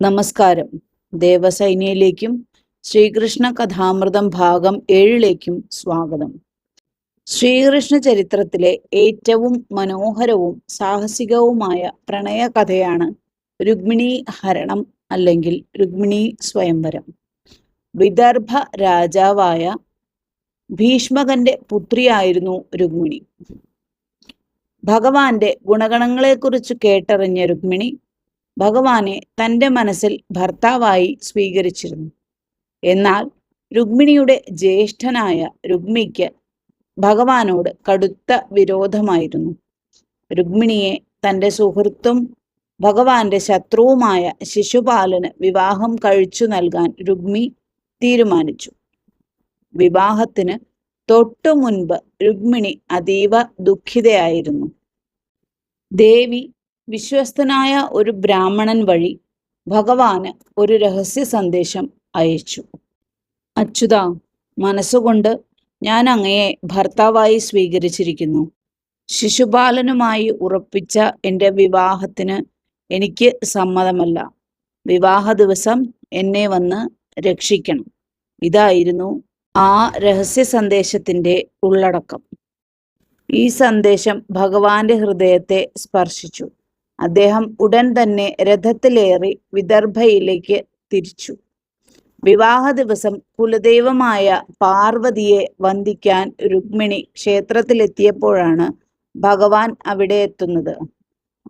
നമസ്കാരം. ദേവസൈന്യയിലേക്കും ശ്രീകൃഷ്ണ കഥാമൃതം ഭാഗം ഏഴിലേക്കും സ്വാഗതം. ശ്രീകൃഷ്ണ ചരിത്രത്തിലെ ഏറ്റവും മനോഹരവും സാഹസികവുമായ പ്രണയ കഥയാണ് രുക്മിണി ഹരണം അല്ലെങ്കിൽ രുക്മിണി സ്വയംവരം. വിദർഭ രാജാവായ ഭീഷ്മകന്റെ പുത്രിയായിരുന്നു രുക്മിണി ഭഗവാന്റെ ഗുണഗണങ്ങളെക്കുറിച്ച് കേട്ടറിഞ്ഞ രുക്മിണി ഭഗവാനെ തന്റെ മനസ്സിൽ ഭർത്താവായി സ്വീകരിച്ചിരുന്നു. എന്നാൽ രുക്മിണിയുടെ ജ്യേഷ്ഠനായ രുക്മിക്ക് ഭഗവാനോട് കടുത്ത വിരോധമായിരുന്നു. രുക്മിണിയെ തന്റെ സുഹൃത്തും ഭഗവാന്റെ ശത്രുവുമായ ശിശുപാലന് വിവാഹം കഴിച്ചു നൽകാൻ രുക്മി തീരുമാനിച്ചു. വിവാഹത്തിന് തൊട്ടു മുൻപ് രുക്മിണി അതീവ ദുഃഖിതയായിരുന്നു. ദേവി വിശ്വസ്തനായ ഒരു ബ്രാഹ്മണൻ വഴി ഭഗവാന് ഒരു രഹസ്യ സന്ദേശം അയച്ചു. അച്യുത മനസ്സുകൊണ്ട് ഞാൻ അങ്ങയെ ഭർത്താവായി സ്വീകരിച്ചിരിക്കുന്നു. ശിശുപാലനുമായി ഉറപ്പിച്ച എന്റെ വിവാഹത്തിന് എനിക്ക് സമ്മതമല്ല. വിവാഹ ദിവസം എന്നെ വന്ന് രക്ഷിക്കണം. ഇതായിരുന്നു ആ രഹസ്യ സന്ദേശത്തിന്റെ ഉള്ളടക്കം. ഈ സന്ദേശം ഭഗവാന്റെ ഹൃദയത്തെ സ്പർശിച്ചു. അദ്ദേഹം ഉടൻ തന്നെ രഥത്തിലേറി വിദർഭയിലേക്ക് തിരിച്ചു. വിവാഹ ദിവസം കുലദൈവമായ പാർവതിയെ വന്ദിക്കാൻ രുക്മിണി ക്ഷേത്രത്തിലെത്തിയപ്പോഴാണ് ഭഗവാൻ അവിടെ എത്തുന്നത്.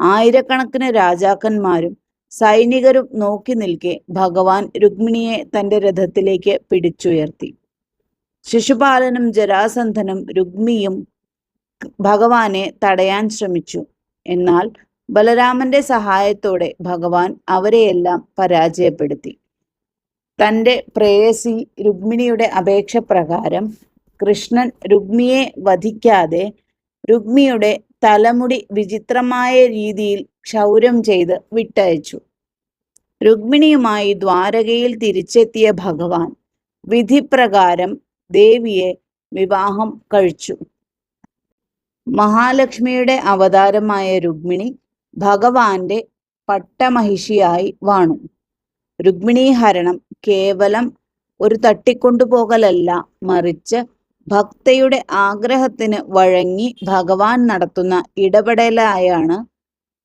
ആയിരക്കണക്കിന് രാജാക്കന്മാരും സൈനികരും നോക്കി നിൽക്കെ ഭഗവാൻ രുക്മിണിയെ തന്റെ രഥത്തിലേക്ക് പിടിച്ചുയർത്തി. ശിശുപാലനും ജരാസന്ധനും രുക്മിയും ഭഗവാനെ തടയാൻ ശ്രമിച്ചു. എന്നാൽ ബലരാമന്റെ സഹായത്തോടെ ഭഗവാൻ അവരെയെല്ലാം പരാജയപ്പെടുത്തി. തന്റെ പ്രേയസി രുക്മിണിയുടെ അപേക്ഷ പ്രകാരം കൃഷ്ണൻ രുക്മിയെ വധിക്കാതെ രുക്മിയുടെ തലമുടി വിചിത്രമായ രീതിയിൽ ക്ഷൗരം ചെയ്ത് വിട്ടയച്ചു. രുക്മിണിയുമായി ദ്വാരകയിൽ തിരിച്ചെത്തിയ ഭഗവാൻ വിധിപ്രകാരം ദേവിയെ വിവാഹം കഴിച്ചു. മഹാലക്ഷ്മിയുടെ അവതാരമായ രുക്മിണി ഭഗവാന്റെ പട്ടമഹിഷിയായി വാണു. രുക്മിണീഹരണം കേവലം ഒരു തട്ടിക്കൊണ്ടുപോകലല്ല മറിച്ച് ഭക്തയുടെ ആഗ്രഹത്തിന് വഴങ്ങി ഭഗവാൻ നടത്തുന്ന ഇടപെടലായാണ്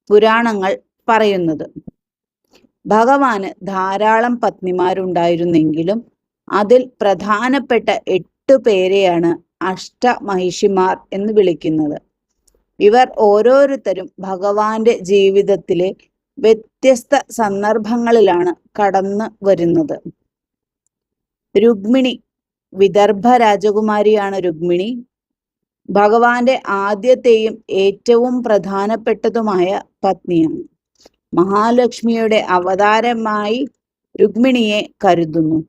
പുരാണങ്ങൾ പറയുന്നത്. ഭഗവാന് ധാരാളം പത്നിമാരുണ്ടായിരുന്നെങ്കിലും അതിൽ പ്രധാനപ്പെട്ട എട്ടു പേരെയാണ് അഷ്ടമഹിഷിമാർ എന്ന് വിളിക്കുന്നത്. ഇവർ ഓരോരുത്തരും ഭഗവാന്റെ ജീവിതത്തിലെ വ്യത്യസ്ത സന്ദർഭങ്ങളിലാണ് കടന്നു വരുന്നത്. രുക്മിണി വിദർഭ രാജകുമാരിയാണ് രുക്മിണി ഭഗവാന്റെ ആദ്യത്തെയും ഏറ്റവും പ്രധാനപ്പെട്ടതുമായ പത്നിയാണ്. മഹാലക്ഷ്മിയുടെ അവതാരമായി രുക്മിണിയെ കരുതുന്നു.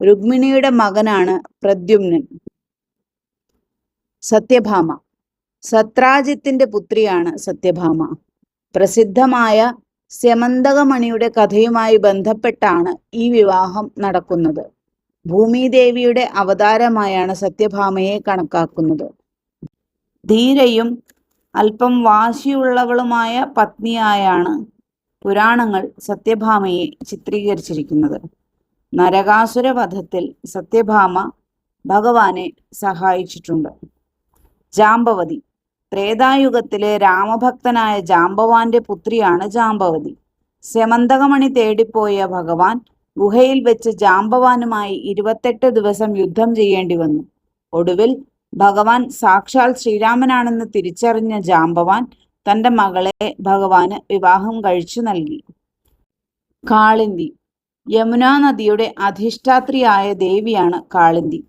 രുക്മിണിയുടെ മകനാണ് പ്രദ്യുമ്നൻ. സത്യഭാമ സത്രാജിത്തിന്റെ പുത്രിയാണ് സത്യഭാമ. പ്രസിദ്ധമായ സ്യമന്തകമണിയുടെ കഥയുമായി ബന്ധപ്പെട്ടാണ് ഈ വിവാഹം നടക്കുന്നത്. ഭൂമിദേവിയുടെ അവതാരമായാണ് സത്യഭാമയെ കണക്കാക്കുന്നത്. ധീരയും അല്പം വാശിയുള്ളവളുമായ പത്നിയായാണ് പുരാണങ്ങൾ സത്യഭാമയെ ചിത്രീകരിച്ചിരിക്കുന്നത്. നരകാസുര വധത്തിൽ സത്യഭാമ ഭഗവാനെ സഹായിച്ചിട്ടുണ്ട്. ജാമ്പവതി ത്രേതായുഗത്തിലെ രാമഭക്തനായ ജാമ്പവാന്റെ പുത്രിയാണ് ജാമ്പവതി സെമന്തകമണി തേടിപ്പോയ ഭഗവാൻ ഗുഹയിൽ വെച്ച് ജാംബവാനുമായി ഇരുപത്തെട്ട് ദിവസം യുദ്ധം ചെയ്യേണ്ടി വന്നു. ഒടുവിൽ ഭഗവാൻ സാക്ഷാൽ ശ്രീരാമനാണെന്ന് തിരിച്ചറിഞ്ഞ ജാംബവാൻ തന്റെ മകളെ ഭഗവാന് വിവാഹം കഴിച്ചു നൽകി. കാളിന്തി. യമുനാ നദിയുടെ അധിഷ്ഠാത്രിയായ ദേവിയാണ് കാളിന്തി.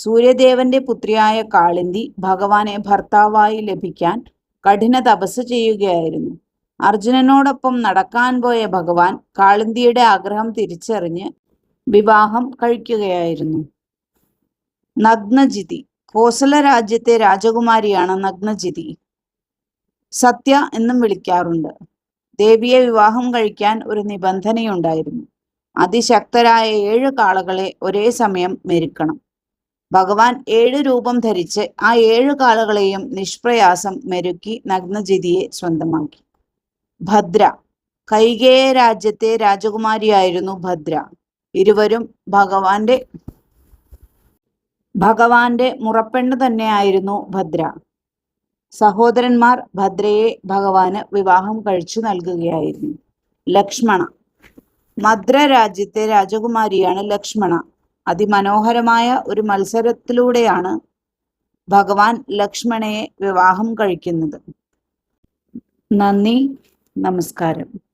സൂര്യദേവന്റെ പുത്രിയായ കാളിന്തി ഭഗവാനെ ഭർത്താവായി ലഭിക്കാൻ കഠിന തപസ് ചെയ്യുകയായിരുന്നു. അർജുനനോടൊപ്പം നടക്കാൻ പോയ ഭഗവാൻ കാളിന്തിയുടെ ആഗ്രഹം തിരിച്ചറിഞ്ഞ് വിവാഹം കഴിക്കുകയായിരുന്നു. നഗ്നജിതി കോസല രാജ്യത്തെ രാജകുമാരിയാണ് നഗ്നജിതി. സത്യ എന്നും വിളിക്കാറുണ്ട്. ദേവിയെ വിവാഹം കഴിക്കാൻ ഒരു നിബന്ധനയുണ്ടായിരുന്നു. അതിശക്തരായ ഏഴ് കാളകളെ ഒരേ സമയം മെരുക്കണം. ഭഗവാൻ ഏഴ് രൂപം ധരിച്ച് ആ ഏഴു കാളുകളെയും നിഷ്പ്രയാസം മെരുക്കി നഗ്നജിതിയെ സ്വന്തമാക്കി. ഭദ്ര. കൈകേയ രാജ്യത്തെ രാജകുമാരിയായിരുന്നു ഭദ്ര. ഇരുവരും ഭഗവാന്റെ ഭഗവാന്റെ മുറപ്പെണ്ണ് തന്നെയായിരുന്നു ഭദ്ര. സഹോദരന്മാർ ഭദ്രയെ ഭഗവാന് വിവാഹം കഴിച്ചു നൽകുകയായിരുന്നു. ലക്ഷ്മണ. മദ്ര രാജ്യത്തെ രാജകുമാരിയാണ് ലക്ഷ്മണ. അതിമനോഹരമായ ഒരു മത്സരത്തിലൂടെയാണ് ഭഗവാൻ ലക്ഷ്മണയെ വിവാഹം കഴിക്കുന്നത്. നന്ദി നമസ്കാരം.